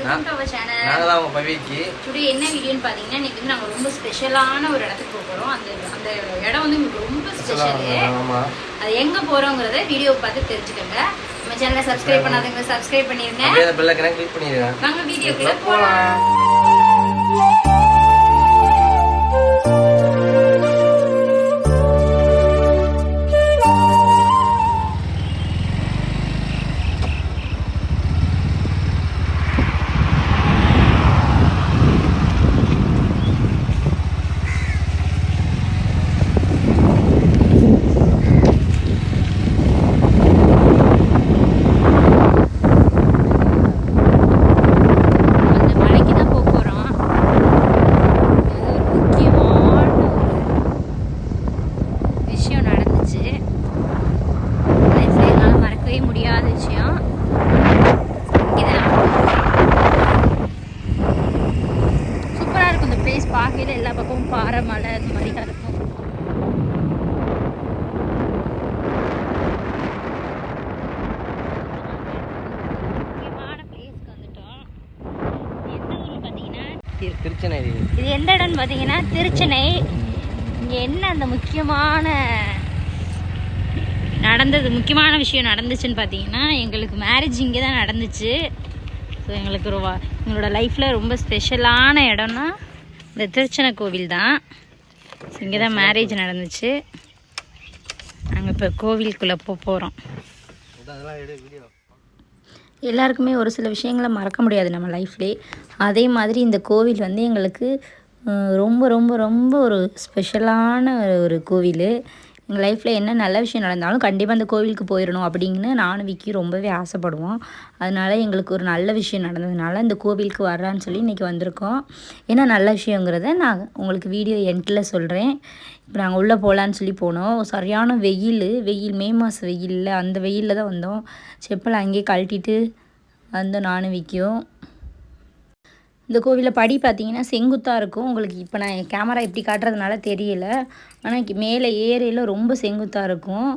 Welcome to our channel நாங்க தான் உங்க பவிக்கு. டுடே என்ன வீடியோன்னு பார்த்தீங்கன்னா இன்னைக்கு வந்து நாங்கள் ரொம்ப ஸ்பெஷலான ஒரு இடத்துக்கு போக போகிறோம் அந்த அந்த இடம் வந்து எங்களுக்கு ரொம்ப ஸ்பெஷலு அது எங்கே போகிறோங்கிறத வீடியோ பார்த்து தெரிஞ்சுக்கோங்க. நம்ம சேனலை சப்ஸ்கிரைப் பண்ணாதவங்க சப்ஸ்கிரைப் பண்ணிருங்க. அப்படியே அந்த பெல்ல கனெக்ட் கிளிக் பண்ணிடுங்க வாங்க வீடியோக்குள்ள போகலாம் இந்த பார்க்கையில எல்லா பக்கமும் பாறை மலை அது மாதிரி தான் இருக்கும். இது எந்த இடம்னு பார்த்தீங்கன்னா திருச்சென்னை. இங்கே என்ன அந்த முக்கியமான நடந்தது முக்கியமான விஷயம் நடந்துச்சுன்னு பார்த்தீங்கன்னா எங்களுக்கு மேரேஜ் இங்கே தான் நடந்துச்சு. ஸோ எங்களுக்கு ரொம்ப எங்களோட லைஃப்பில் ரொம்ப ஸ்பெஷலான இடம்னா இந்த திருச்செனை கோவில் தான். இங்கே தான் மேரேஜ் நடந்துச்சு. நாங்கள் இப்போ கோவிலுக்குள்ளே போக போகிறோம் அதெல்லாம் எடு வீடியோ. எல்லாருக்குமே ஒரு சில விஷயங்களை மறக்க முடியாது நம்ம லைஃப்லே அதே மாதிரி இந்த கோவில் வந்து எங்களுக்கு ரொம்ப ரொம்ப ரொம்ப ஒரு ஸ்பெஷலான ஒரு கோவில். எங்கள் லைஃப்பில் என்ன நல்ல விஷயம் நடந்தாலும் கண்டிப்பாக அந்த கோவிலுக்கு போயிடணும் அப்படின்னு நானும் விக்கி ரொம்பவே ஆசைப்படுவோம். அதனால எங்களுக்கு ஒரு நல்ல விஷயம் நடந்ததுனால இந்த கோவிலுக்கு வர்றான்னு சொல்லி இன்றைக்கி வந்திருக்கோம். என்ன நல்ல விஷயங்கிறத நான் உங்களுக்கு வீடியோ எண்டில் சொல்கிறேன் இப்போ நாங்கள் உள்ளே போகலான்னு சொல்லி போனோம். சரியான வெயில் வெயில் மே மாதம் வெயிலில் அந்த வெயிலில் தான் வந்தோம். செப்பலை அங்கேயே கழட்டிட்டு வந்தோம் நானும் விற்கும் இந்த கோவிலில் படி பார்த்தீங்கன்னா செங்குத்தாக இருக்கும். உங்களுக்கு இப்போ நான் என் கேமரா இப்படி காட்டுறதுனால தெரியல. ஆனால் மேலே ஏறையில் ரொம்ப செங்குத்தாக இருக்கும்.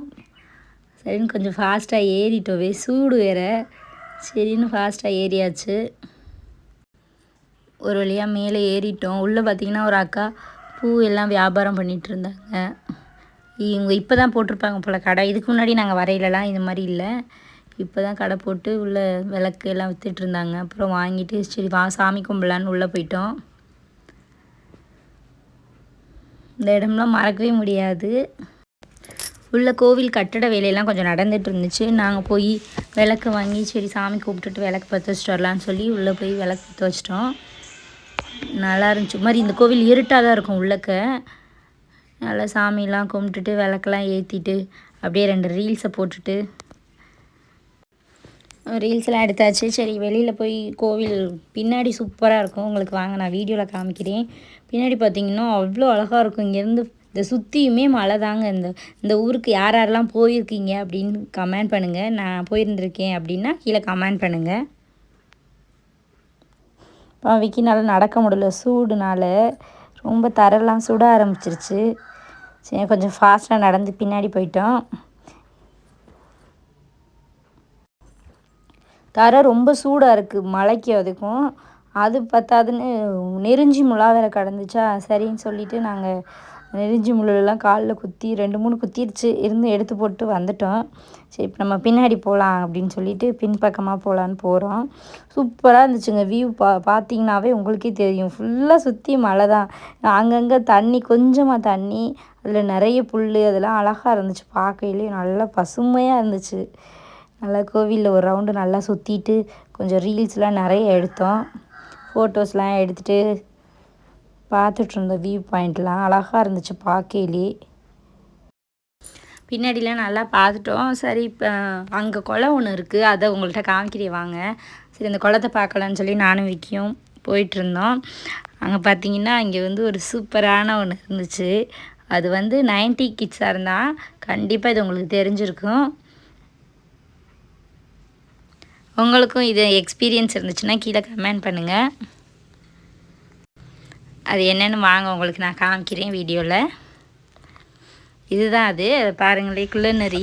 சரின்னு கொஞ்சம் ஃபாஸ்ட்டாக ஏறிட்டோவே சூடு வேற. சரின்னு ஃபாஸ்ட்டாக ஏறியாச்சு. ஒரு வழியாக மேலே ஏறிட்டோம். உள்ளே பார்த்தீங்கன்னா ஒரு அக்கா பூ எல்லாம் வியாபாரம் பண்ணிகிட்டு இருந்தாங்க. இவங்க இப்போ தான் போட்டிருப்பாங்க போல் கடை. இதுக்கு முன்னாடி நாங்கள் வரையிலலாம் இது மாதிரி இல்லை. இப்போ தான் கடை போட்டு உள்ளே விளக்கு எல்லாம் வித்துட்டு இருந்தாங்க. அப்புறம் வாங்கிட்டு சரி வா சாமி கும்பலான்னு உள்ளே போயிட்டோம். இந்த இடம்லாம் மறக்கவே முடியாது. உள்ள கோவில் கட்டட வேலையெல்லாம் கொஞ்சம் நடந்துட்டு இருந்துச்சு. நாங்கள் போய் விளக்கு வாங்கி சரி சாமி கூப்பிட்டுட்டு விளக்கு பற்ற வச்சுட்டு வரலான்னு சொல்லி உள்ளே போய் விளக்கு பற்ற வச்சிட்டோம். நல்லா இருந்துச்சு. மாதிரி இந்த கோவில் இருட்டாக தான் இருக்கும் உள்ளக்க. நல்லா சாமிலாம் கும்பிட்டுட்டு விளக்கெல்லாம் ஏற்றிட்டு அப்படியே ரெண்டு ரீல்ஸை போட்டுட்டு ரீல்ஸ்லாம் எடுத்தாச்சு. சரி வெளியில் போய் கோவில் பின்னாடி சூப்பராக இருக்கும். உங்களுக்கு வாங்க நான் வீடியோவில் காமிக்கிறேன். பின்னாடி பார்த்தீங்கன்னா அவ்வளோ அழகாக இருக்கும். இங்கேருந்து இந்த சுற்றியுமே மலை தாங்க. இந்த இந்த ஊருக்கு யார் யாரெல்லாம் போயிருக்கீங்க அப்படின்னு கமெண்ட் பண்ணுங்கள் நான் போயிருந்திருக்கேன் அப்படின்னா கீழே கமெண்ட் பண்ணுங்கள் இப்போ விக்கினால் நடக்க முடியல. சூடுனால ரொம்ப தரெல்லாம் சுட ஆரம்பிச்சிருச்சு. சரி கொஞ்சம் ஃபாஸ்ட்டாக நடந்து பின்னாடி போயிட்டோம். தரை ரொம்ப சூடாக இருக்குது மழைக்கு அதுக்கும். அது பத்தாதுன்னு நெருஞ்சி முலா வேற கடந்துச்சா? சரின்னு சொல்லிட்டு நாங்கள் நெருஞ்சி முள்ளெல்லாம் காலில் குத்தி ரெண்டு மூணு குத்திருச்சு. இருந்து எடுத்து போட்டு வந்துட்டோம். சரி இப்போ நம்ம பின்னாடி போகலாம் அப்படின்னு சொல்லிட்டு பின்பக்கமாக போகலான்னு போகிறோம் சூப்பராக இருந்துச்சுங்க வியூ பா பார்த்தீங்கன்னாவே உங்களுக்கே தெரியும். ஃபுல்லாக சுற்றி மழை தான். அங்கங்கே தண்ணி கொஞ்சமாக தண்ணி அதில் நிறைய புல் அதெல்லாம் அழகாக இருந்துச்சு. பார்க்கையிலே நல்லா பசுமையாக இருந்துச்சு. நல்லா கோவிலில் ஒரு ரவுண்டு நல்லா சுற்றிட்டு கொஞ்சம் ரீல்ஸ்லாம் நிறைய எடுத்தோம். ஃபோட்டோஸ்லாம் எடுத்துகிட்டு பார்த்துட்ருந்தோம் வியூ பாயிண்ட்லாம் அழகாக இருந்துச்சு பார்க்கையிலே. பின்னாடிலாம் நல்லா பார்த்துட்டோம். சரி இப்போ அங்கே குளம் ஒன்று இருக்குது அதை உங்கள்கிட்ட காமிக்கிறே வாங்க. சரி அந்த குளத்தை பார்க்கலான்னு சொல்லி நானும் விற்கியும் போயிட்டுருந்தோம் அங்கே பார்த்தீங்கன்னா இங்கே வந்து ஒரு சூப்பரான ஒன்று இருந்துச்சு. அது வந்து நைன்டி கிட்ஸாக இருந்தால் கண்டிப்பாக இது உங்களுக்கு தெரிஞ்சிருக்கும். உங்களுக்கும் இது எக்ஸ்பீரியன்ஸ் இருந்துச்சுன்னா கீழே கமெண்ட் பண்ணுங்கள் அது என்னென்னு வாங்க உங்களுக்கு நான் காமிக்கிறேன் வீடியோவில் இதுதான் அது. அதை பாருங்களே குள்ளநரி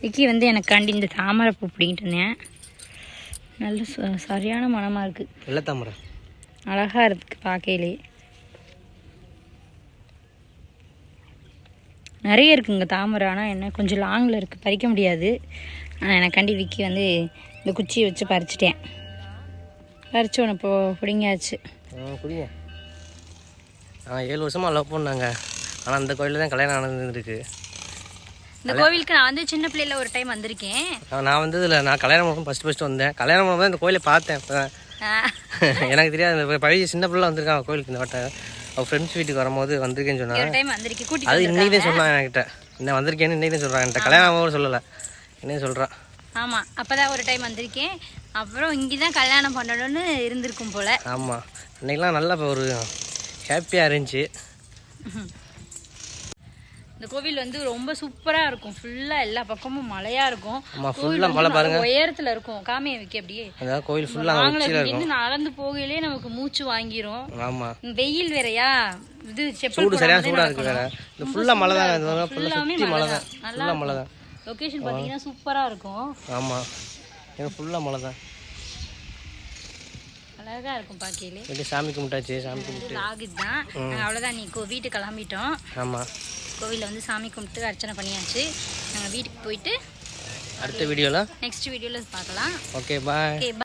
விக்கி வந்து எனக்காண்டி இந்த தாமரை பூ பிடிங்கிட்டு இருந்தேன் நல்ல ச- சரியான மனமாக இருக்குது வெள்ளை தாமரை. அழகாக இருக்குது பார்க்கையிலே. நிறைய இருக்குங்க தாமரை ஆனால் என்ன கொஞ்சம் லாங்கில் இருக்குது பறிக்க முடியாது. ஆனால் எனக்காண்டி விக்கி வந்து இந்த குச்சியை வச்சு பறிச்சிட்டேன். பறிச்சு ஒன்று இப்போ பிடிங்காச்சு ஏழு வருஷமாக லவ் பண்ணாங்க. ஆனால் அந்த கோயிலில் தான் கல்யாணம் நடந்துருக்கு. இந்த கோவிலுக்கு நான் வந்து சின்ன பிள்ளையில ஒரு டைம் வந்திருக்கேன். நான் வந்து இதில் நான் கல்யாணம் பண்ண ஃபஸ்ட்டு ஃபஸ்ட்டு வந்தேன். கல்யாணம் பண்ணும்போது இந்த கோயிலை பார்த்தேன். எனக்கு தெரியாது. இந்த பழைய சின்ன பிள்ளை வந்திருக்கான் கோயிலுக்கு இந்த வட்டம் அவள் ஃப்ரெண்ட்ஸ் வீட்டுக்கு வரும்போது வந்திருக்கேன்னு சொன்னாங்க அது இன்னைக்கு சொன்னான் என்கிட்ட. என்ன வந்திருக்கேன்னு இன்னைக்கு தான் சொல்கிறான் என்கிட்ட. கல்யாணம் சொல்லலை. என்ன சொல்கிறான் ஆமாம் அப்போ தான் ஒரு டைம் வந்திருக்கேன். அப்புறம் இங்கே தான் கல்யாணம் பண்ணணும்னு இருந்திருக்கும் போல். ஆமாம் அன்னைக்கெலாம் நல்லா ஒரு ஹாப்பியாக இருந்துச்சு. இந்த கோவில் வந்து ரொம்ப சூப்பரா இருக்கும். ஃபுல்லா எல்லா பக்கமும் மலையா இருக்கும். கோவில் ஃபுல்லாக நல்ல பாருங்க. உயரத்துல இருக்கும். காமிய வைக்க அப்படியே. அதாவது கோயில் ஃபுல்லாக இருந்து நடந்து போகையிலே நமக்கு மூச்சு வாங்கிரும். ஆமாம் வெயில் வேறயா? இது செப்பல் சூடு சரியான போடாமலே சூடாக இருக்குது வேற. இந்த ஃபுல்லாக மழை தான் இது ஃபுல்லாக மழை தான். நல்லா ஃபுல்லாக மழை தான். லொகேஷன் பாத்தீங்கன்னா சூப்பரா இருக்கும். ஆமாம் எனக்கு ஃபுல்லாக மழை தான். அழகா இருக்கும் பாக்கையிலே சாமி கும்பிட்டாச்சு. சாமி கும்பிட்டு. ஆகுது தான் நாங்கள் அவ்வளோதான் நீ வீட்டுக்கு கிளம்பிட்டோம். ஆமாம் கோவிலில் வந்து சாமி கும்பிட்டு அர்ச்சனை பண்ணியாச்சு. நாங்கள் வீட்டுக்கு போயிட்டு அடுத்த வீடியோவில் நெக்ஸ்ட் வீடியோவில் பார்க்கலாம். Okay bye okay